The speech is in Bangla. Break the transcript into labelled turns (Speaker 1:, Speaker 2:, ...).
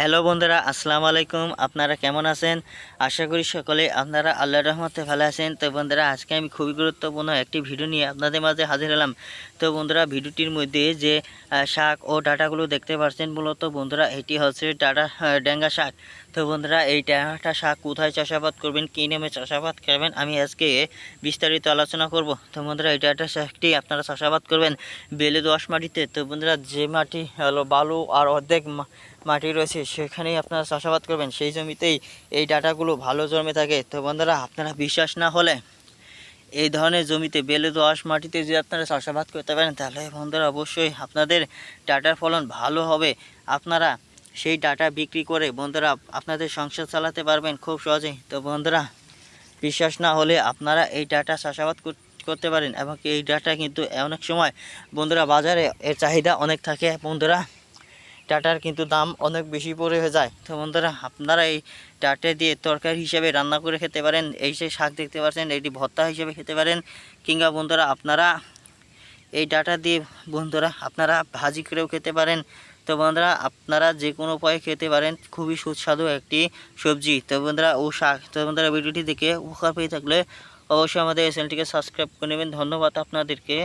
Speaker 1: হ্যালো বন্ধুরা, আসসালামু আলাইকুম। আপনারা কেমন আছেন? আশা করি সকলে আপনারা আল্লাহ রহমতে ভালো আছেন। তো বন্ধুরা, আজকে আমি খুবই গুরুত্বপূর্ণ একটি ভিডিও নিয়ে আপনাদের মাঝে হাজির হলাম। তো বন্ধুরা, ভিডিওটির মধ্যে যে শাক ও ডাটাগুলো দেখতে পাচ্ছেন মূলত বন্ধুরা, এটি হচ্ছে ডাটা ডেঙ্গা শাক। তো বন্ধুরা, এই ডাটা শাক কোথায় চাষাবাদ করবেন, কী নামে চাষাবাদ করবেন, আমি আজকে বিস্তারিত আলোচনা করব। তো বন্ধুরা, এই ডাটা শাকটি আপনারা চাষাবাদ করবেন বেলে দোয়াশ মাটিতে। তো বন্ধুরা, যে মাটি হলো বালু আর অর্ধেক মাটি রয়েছে, সেখানেই আপনারা চাষাবাদ করবেন। সেই জমিতেই এই ডাটাগুলো ভালো জমে থাকে। তো বন্ধুরা, আপনারা বিশ্বাস না হলে এই ধরনের জমিতে বেলে দোআঁশ মাটিতে যদি আপনারা চাষাবাদ করতে পারেন, তাহলে বন্ধুরা অবশ্যই আপনাদের ডাটার ফলন ভালো হবে। আপনারা সেই ডাটা বিক্রি করে বন্ধুরা আপনাদের সংসার চালাতে পারবেন খুব সহজেই। তো বন্ধুরা, বিশ্বাস না হলে আপনারা এই ডাটা চাষাবাদ করতে পারেন এবং এই ডাটা কিন্তু অনেক সময় বন্ধুরা বাজারে এর চাহিদা অনেক থাকে। বন্ধুরা ডাটার কিন্তু দাম অনেক বেশি পড়ে হয়ে যায়। তো বন্ধুরা, আপনারা এই ডাটা দিয়ে তরকারি হিসেবে রান্না করে খেতে পারেন। এই যে শাক দেখতে পাচ্ছেন, এটি ভর্তা হিসেবে খেতে পারেন। কিংবা বন্ধুরা, আপনারা এই ডাটা দিয়ে বন্ধুরা, আপনারা ভাজি করেও খেতে পারেন। তো বন্ধুরা, আপনারা যে কোনো উপায়ে খেতে পারেন। খুবই সুস্বাদু একটি সবজি। তো বন্ধুরা, ও শাক, তো বন্ধুরা, ভিডিওটি দেখে উপকার পেয়ে থাকলে অবশ্যই আমাদের চ্যানেলটিকে সাবস্ক্রাইব করে নেবেন। ধন্যবাদ আপনাদেরকে।